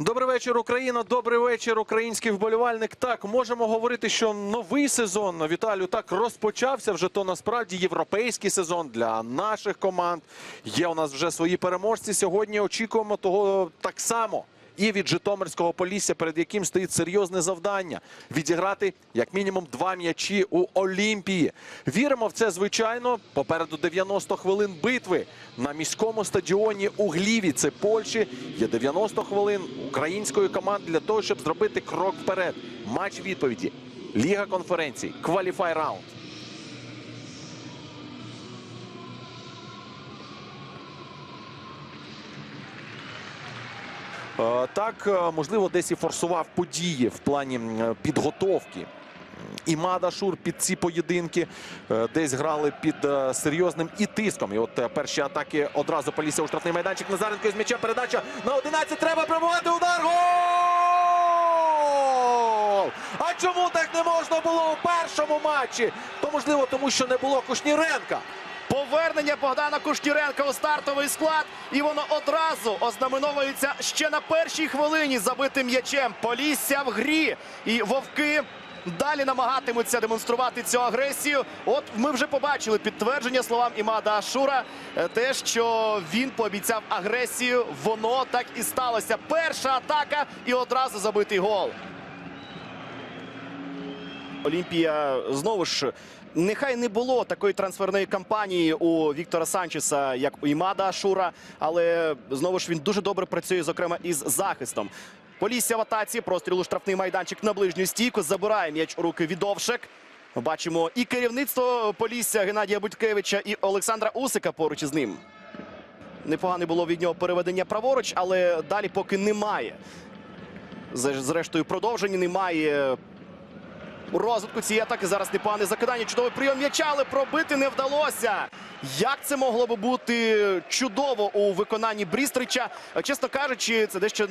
Добрий вечір, Україна. Добрий вечір, український вболівальник. Так, можемо говорити, що новий сезон Віталію так розпочався. Вже то насправді європейський сезон для наших команд. Є у нас вже свої переможці. Сьогодні очікуємо того так само. І від Житомирського Полісся, перед яким стоїть серйозне завдання відіграти як мінімум два м'ячі у Олімпії. Віримо в це, звичайно. Попереду 90 хвилин битви на міському стадіоні у Гліві. Це Польщі. Є 90 хвилин української команди для того, щоб зробити крок вперед. Матч відповіді. Ліга конференцій. Кваліфай раунд. Так, е, можливо, десь і форсував події в плані підготовки. І Мада Шур під ці поєдинки е, десь грали під е, серйозним і тиском. І от е, перші атаки одразу полісся у штрафний майданчик. Назаренко із м'ячем. Передача на 11. Треба пробувати удар. Гол! А чому так не можна було у першому матчі? То можливо, тому що не було Кушніренка. Повернення Богдана Кушніренка у стартовий склад, і воно одразу ознаменовується ще на першій хвилині забитим м'ячем. Полісся в грі. І вовки далі намагатимуться демонструвати цю агресію. От ми вже побачили підтвердження словам Імада Ашура. е, Те, що він пообіцяв агресію, воно так і сталося. Перша атака і одразу забитий гол. Олімпія знову ж. Нехай не було такої трансферної кампанії у Віктора Санчеса, як у Імада Ашура, але знову ж він дуже добре працює, зокрема, із захистом. Полісся в атаці, простріл у штрафний майданчик на ближню стійку. Забирає м'яч у руки Відовшек. Бачимо і керівництво Полісся Геннадія Будькевича, і Олександра Усика поруч із ним. Непогане було від нього переведення праворуч, але далі поки немає. Зрештою, продовження немає у розвитку цієї атаки. Зараз непогане закидання. Чудовий прийом м'яча, але пробити не вдалося. Як це могло би бути чудово у виконанні Брістрича? Чесно кажучи, це дещо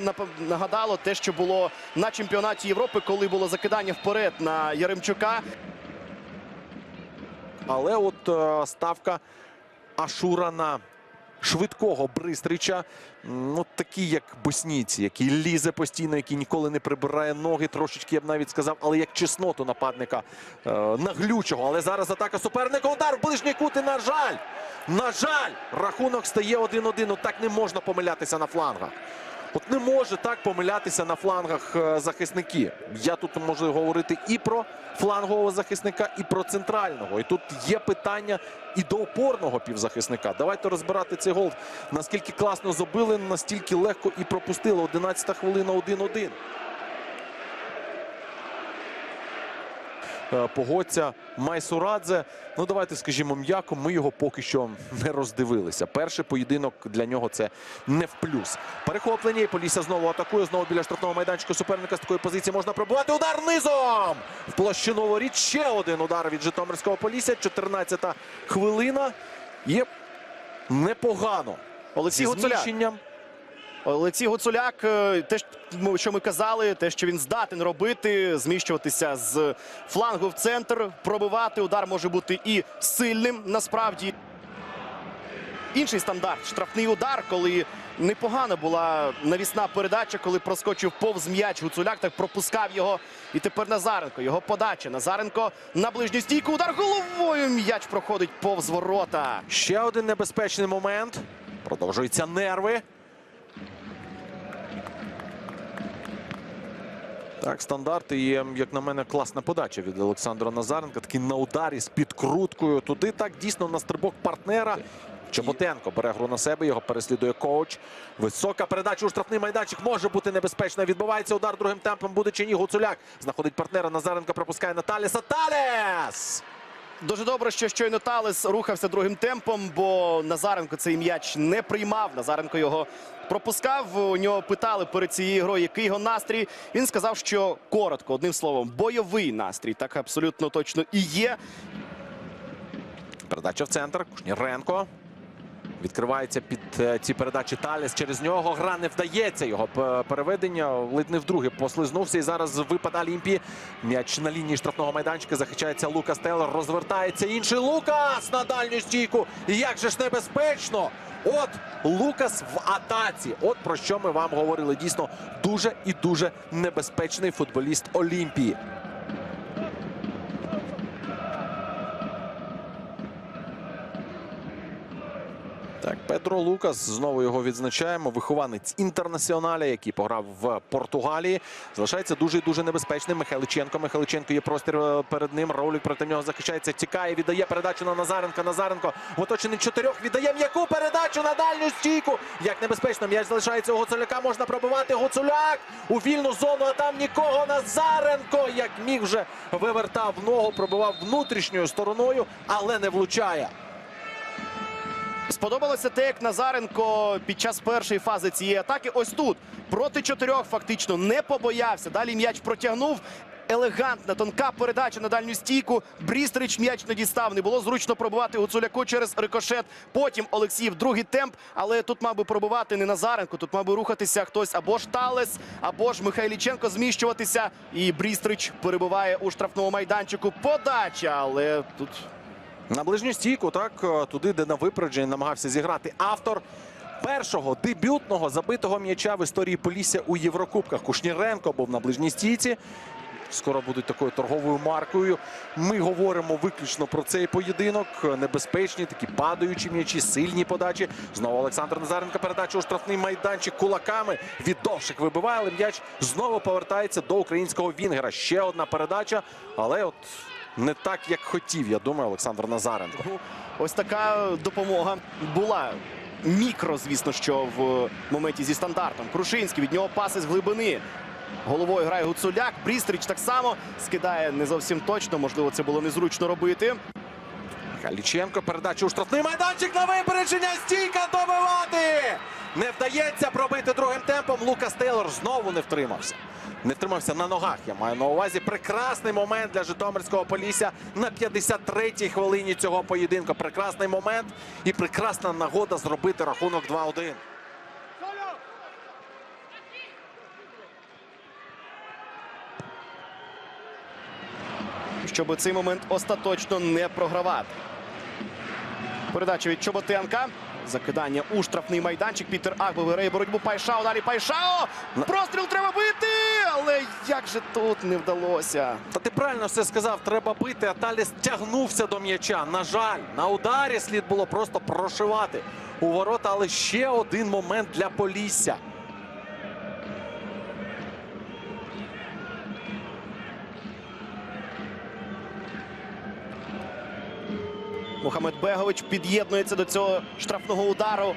нагадало те, що було на чемпіонаті Європи, коли було закидання вперед на Яремчука. Але от е, ставка Ашура на швидкого Бристрича, Ну, Такі, як босніці, який лізе постійно, який ніколи не прибирає ноги, трошечки я б навіть сказав, але як чесноту нападника е, наглючого. Але зараз атака суперника. Удар в ближній кут на жаль, на жаль, рахунок стає 1-1. От так не можна помилятися на флангах. От не може так помилятися на флангах е, захисники. Я тут можу говорити і про флангового захисника, і про центрального. І тут є питання і до опорного півзахисника. Давайте розбирати цей гол. Наскільки класно забили, настільки легко і пропустили. 11 хвилина 1-1. Погодця Майсурадзе. Ну давайте скажімо м'яко. Ми його поки що не роздивилися. Перший поєдинок для нього це не в плюс. Перехоплення і Полісся знову атакує. Знову біля штрафного майданчика суперника з такої позиції можна пробувати. Удар низом в площину воріт. Ще один удар від Житомирського Полісся. 14-та хвилина. І непогано. Олексій Гуцуляк. Олексій Гуцуляк, е, те, що ми казали, те, що він здатен робити, зміщуватися з флангу в центр, пробивати. Удар може бути і сильним насправді. Інший стандарт штрафний удар, коли непогана була навісна передача, коли проскочив повз м'яч. Гуцуляк так пропускав його. І тепер Назаренко. Його подача. Назаренко на ближню стійку. Удар головою. М'яч проходить повз ворота. Ще один небезпечний момент. Продовжуються нерви. Так, стандарт і, як на мене, класна подача від Олександра Назаренка. Такий на ударі з підкруткою. Туди так дійсно на стрибок партнера. Чеботенко бере гру на себе, його переслідує коуч. Висока передача у штрафний майданчик може бути небезпечна. Відбувається удар другим темпом. Буде чи ні. Гуцуляк знаходить партнера. Назаренко пропускає на Таліса. Таліс! Дуже добре, що щойно Талес рухався другим темпом, бо Назаренко цей м'яч не приймав. Назаренко його пропускав. У нього питали перед цією грою, який його настрій. Він сказав, що коротко, одним словом, бойовий настрій. Так абсолютно точно і є. Передача в центр. Кушніренко. Відкривається під е, ці передачі Таліс. Через нього гра не вдається. Його переведення ледь не вдруге послизнувся. І зараз випад Олімпії. М'яч на лінії штрафного майданчика. Захищається Лукас Тейлор. Розвертається інший Лукас на дальню стійку. І як же ж небезпечно! От Лукас в атаці. От про що ми вам говорили. Дійсно дуже і дуже небезпечний футболіст Олімпії. Так, Лукас, знову його відзначаємо. Вихованець інтернаціоналя, який пограв в Португалії. Залишається дуже і дуже небезпечним. Михайличенко. Михайличенко є простір е, перед ним. Роулік проти нього захищається. Тікає, віддає передачу на Назаренка. Назаренко в оточенні чотирьох віддає м'яку передачу на дальню стійку. Як небезпечно. М'яч залишається у Гуцуляка. Можна пробивати. Гуцуляк у вільну зону. А там нікого. Назаренко. Як міг вже вивертав ногу, пробивав внутрішньою стороною, але не влучає. Сподобалося те, як Назаренко під час першої фази цієї атаки. Ось тут проти чотирьох фактично не побоявся. Далі м'яч протягнув. Елегантна тонка передача на дальню стійку. Брістрич м'яч не дістав. Не було зручно пробивати Гуцуляку через рикошет. Потім Олексіїв другий темп. Але тут мав би пробивати не Назаренко. Тут мав би рухатися хтось або ж Талес, або ж Михайліченко зміщуватися. І Брістрич перебуває у штрафному майданчику. Подача, але тут На ближню стійку, так, е, туди, де на випередження намагався зіграти автор першого дебютного забитого м'яча в історії Полісся у Єврокубках. Кушніренко був на ближній стійці. Скоро будуть такою торговою маркою. Ми говоримо виключно про цей поєдинок. Небезпечні, такі падаючі м'ячі, сильні подачі. Знову Олександр Назаренко передача у штрафний майданчик кулаками. Віддовшик вибиває, але м'яч знову повертається до українського Вінгера. Ще одна передача, але от не так, як хотів, я думаю, Олександр Назаренко. Ось така допомога була. Мікро, звісно, що в моменті зі стандартом. Крушинський від нього паси з глибини. Головою грає Гуцуляк. Брістріч так само скидає не зовсім точно. Можливо, це було незручно робити. Халіченко передача у штрафний майданчик на випередження. Стійка добивати! Не вдається пробити другим темпом. Лукас Тейлор знову не втримався. Не втримався на ногах. Я маю на увазі прекрасний момент для Житомирського Полісся на 53-й хвилині цього поєдинку. Прекрасний момент і прекрасна нагода зробити рахунок 2-1. Щоб цей момент остаточно не програвати. Передача від Чоботенка. Закидання у штрафний майданчик. Пітер Агби виграє боротьбу Пайшао. Далі Пайшао. Простріл треба бити! Але як же тут не вдалося? Та ти правильно все сказав, треба бити. А Таліс тягнувся до м'яча. На жаль, на ударі слід було просто прошивати у ворота, але ще один момент для Полісся. Мухаммед Бегович під'єднується до цього штрафного удару.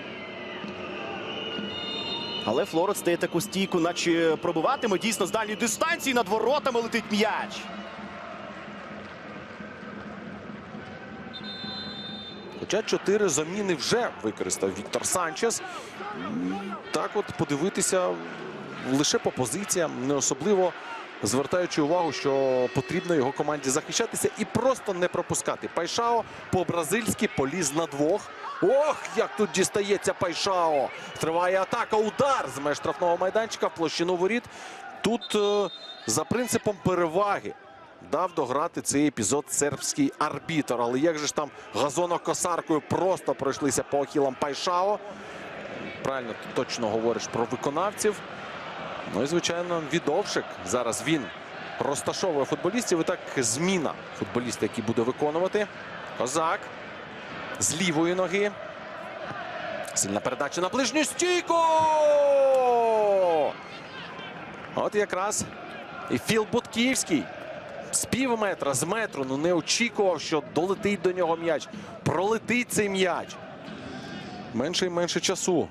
Але Флорет стає таку стійку, наче пробиватиме дійсно з дальньої дистанції над воротами летить м'яч. Хоча чотири заміни вже використав Віктор Санчес. Так от подивитися лише по позиціям, не особливо звертаючи увагу, що потрібно його команді захищатися і просто не пропускати. Пайшао по-бразильськи поліз на двох. Ох, як тут дістається Пайшао. Триває атака, удар з меж штрафного майданчика в площину воріт. Тут е, за принципом переваги дав дограти цей епізод сербський арбітр. Але як же ж там газонокосаркою просто пройшлися по ахілам Пайшао. Правильно ти точно говориш про виконавців. Ну і, звичайно, відовшик. Зараз він розташовує футболістів. І так зміна футболіста, який буде виконувати. Козак з лівої ноги. Сильна передача на ближню стійку. От якраз і Філ Бутківський з пів метра, з метру. Ну не очікував, що долетить до нього м'яч. Пролетить цей м'яч. Менше і менше часу.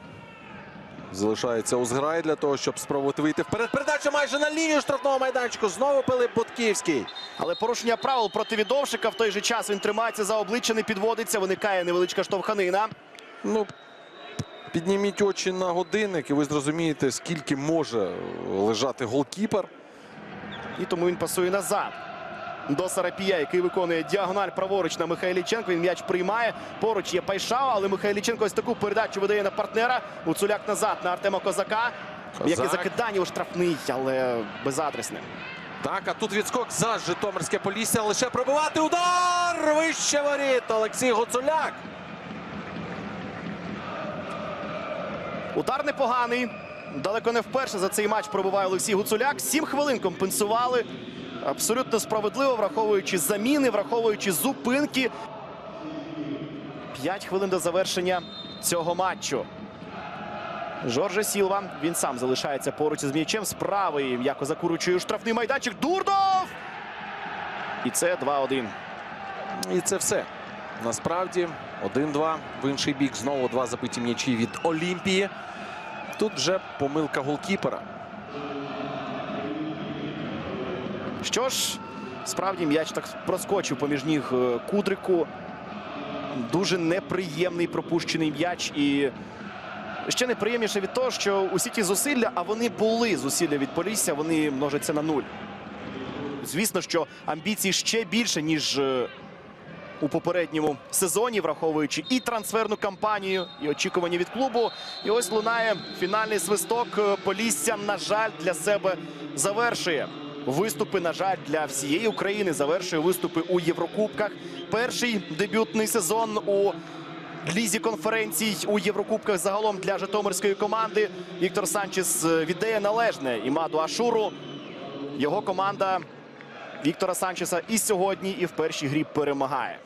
Залишається у зграй для того, щоб спробувати вийти вперед. Передача майже на лінію штрафного майданчику. Знову Пилип Бутківський. Але порушення правил проти відовшика в той же час він тримається за обличчя, не підводиться. Виникає невеличка штовханина. Ну, підніміть очі на годинник, і ви зрозумієте, скільки може лежати голкіпер. І тому він пасує назад. До Сарапія, який виконує діагональ праворуч на Михайліченко. Він м'яч приймає. Поруч є Пайшао, але Михайліченко ось таку передачу видає на партнера. Гуцуляк назад на Артема Козака. Яке закидання у штрафний, але безадресне. Так, а тут відскок за Житомирське Полісся. Лише пробивати удар! Вище воріт Олексій Гуцуляк. Удар непоганий. Далеко не вперше за цей матч пробиває Олексій Гуцуляк. Сім хвилин компенсували. Абсолютно справедливо, враховуючи заміни, враховуючи зупинки. П'ять хвилин до завершення цього матчу. Жорже Сілва. Він сам залишається поруч із м'ячем. З правої м'яко закуручує штрафний майданчик. Дурдов! І це 2-1. І це все. Насправді 1-2. В інший бік знову два забиті м'ячі від Олімпії. Тут вже помилка голкіпера. Що ж, справді м'яч так проскочив поміж ніг е, Кудрику. Дуже неприємний пропущений м'яч. І ще неприємніше від того, що усі ті зусилля, а вони були зусилля від Полісся, вони множаться на нуль. Звісно, що амбіції ще більше, ніж е, у попередньому сезоні, враховуючи і трансферну кампанію, і очікування від клубу. І ось лунає фінальний свисток. Е, Полісся, на жаль, для себе завершує. Виступи, на жаль, для всієї України завершує виступи у Єврокубках. Перший дебютний сезон у лізі конференцій у Єврокубках загалом для Житомирської команди. Віктор Санчес е, віддає належне Імаду Ашуру. Його команда Віктора Санчеса і сьогодні, і в першій грі перемагає.